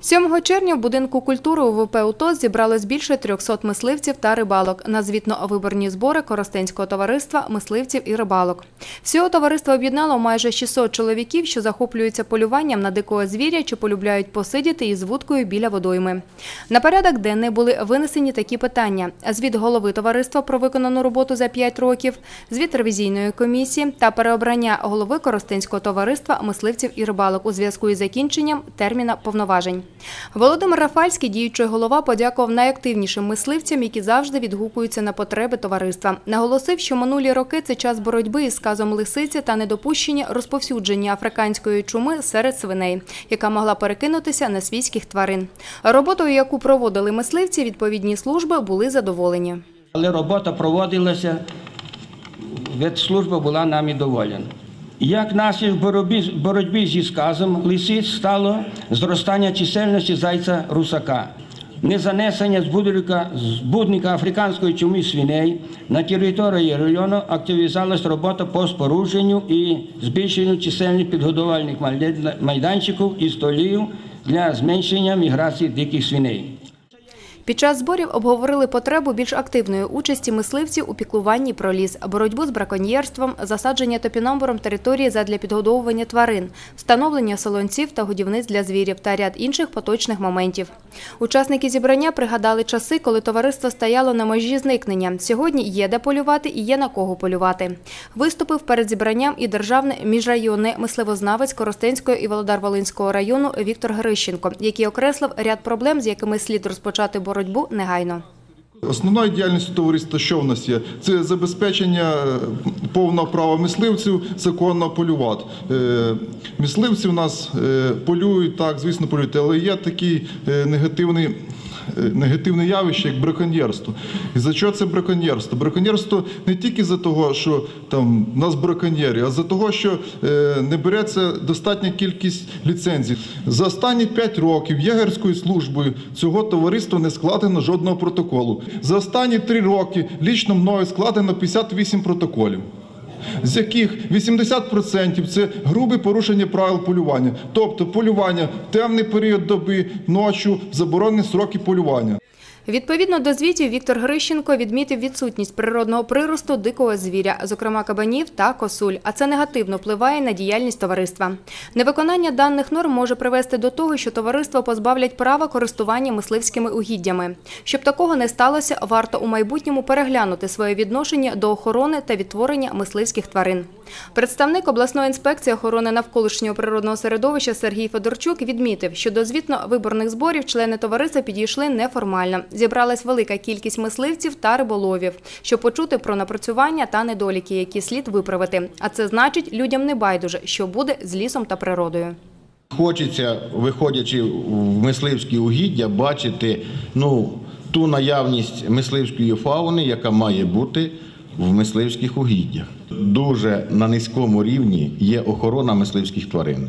7 червня в будинку культури УВП УТОС зібралось більше 300 мисливців та рибалок на звітно-виборні збори Коростенського товариства мисливців і рибалок. Всього товариство об'єднало майже 600 чоловіків, що захоплюються полюванням на дикого звіря чи полюбляють посидіти із вудкою біля водойми. На порядок денний були винесені такі питання: звіт голови товариства про виконану роботу за 5 років, звіт ревізійної комісії та переобрання голови Коростенського товариства мисливців і рибалок у зв'язку із закінченням терміна повноважень. Володимир Рафальський, діючий голова, подякував найактивнішим мисливцям, які завжди відгукуються на потреби товариства. Наголосив, що минулі роки це час боротьби із сказом лисиці та недопущення розповсюдження африканської чуми серед свиней, яка могла перекинутися на свійських тварин. Роботою, яку проводили мисливці, відповідні служби були задоволені. Але робота проводилася, ветслужба була нами доволена. Як наслідок боротьби, боротьби зі сказом лисиць стало зростання чисельності зайця русака, незанесення збудника, збудника африканської чуми свиней на території району активізувалась робота по спорудженню і збільшенню чисельних підгодувальних майданчиків і столів для зменшення міграції диких свиней. Під час зборів обговорили потребу більш активної участі мисливців у піклуванні про ліс, боротьбу з браконьєрством, засадження топіномбором території задля підгодовування тварин, встановлення солонців та годівниць для звірів та ряд інших поточних моментів. Учасники зібрання пригадали часи, коли товариство стояло на межі зникнення. Сьогодні є де полювати і є на кого полювати. Виступив перед зібранням і державний міжрайонний мисливознавець Коростенського і Володар-Волинського району Віктор Грищенко, який окреслив ряд проблем, з якими слід розпочати боротьбу негайно. Основною діяльністю товариства, що в нас є, це забезпечення е, повного права мисливців законно полювати. Е, Мисливці в нас е, полюють, так, звісно, полюють, але є такий негативний. Негативне явище, як браконьєрство. І за що це браконьєрство? Браконьєрство не тільки за того, що там нас браконьєри, а за того, що е, не береться достатня кількість ліцензій. За останні 5 років єгерською службою цього товариства не складено жодного протоколу. За останні три роки лічно мною складено 58 протоколів. З яких 80% це грубе порушення правил полювання, тобто полювання в темний період доби, ночі, заборонені сроки полювання. Відповідно до звітів, Віктор Грищенко відмітив відсутність природного приросту дикого звіря, зокрема кабанів та косуль, а це негативно впливає на діяльність товариства. Невиконання даних норм може привести до того, що товариство позбавлять права користування мисливськими угіддями. Щоб такого не сталося, варто у майбутньому переглянути своє відношення до охорони та відтворення мисливських тварин. Представник обласної інспекції охорони навколишнього природного середовища Сергій Федорчук відмітив, що до звітно-виборних зборів члени товариства підійшли неформально. Зібралась велика кількість мисливців та риболовів, щоб почути про напрацювання та недоліки, які слід виправити. А це значить, людям не байдуже, що буде з лісом та природою. Хочеться, виходячи в мисливські угіддя, бачити ну, ту наявність мисливської фауни, яка має бути в мисливських угіддях. Дуже на низькому рівні є охорона мисливських тварин.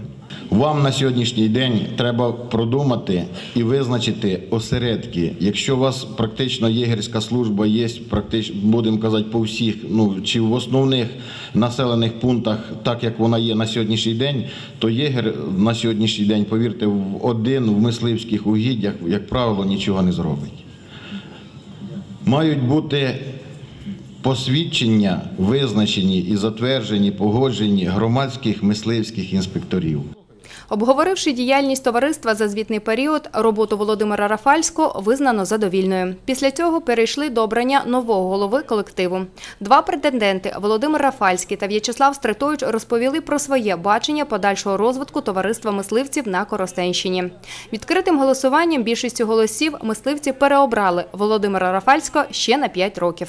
Вам на сьогоднішній день треба продумати і визначити осередки. Якщо у вас практично єгерська служба є, практично будемо казати, по всіх, ну чи в основних населених пунктах, так як вона є на сьогоднішній день, то єгер на сьогоднішній день, повірте, в один в мисливських угіддях, як правило, нічого не зробить. Мають бути посвідчення визначені і затверджені, погоджені громадських мисливських інспекторів. Обговоривши діяльність товариства за звітний період, роботу Володимира Рафальського визнано задовільною. Після цього перейшли до обрання нового голови колективу. Два претенденти Володимир Рафальський та В'ячеслав Стритович розповіли про своє бачення подальшого розвитку товариства мисливців на Коростенщині. Відкритим голосуванням більшістю голосів мисливці переобрали Володимира Рафальського ще на 5 років.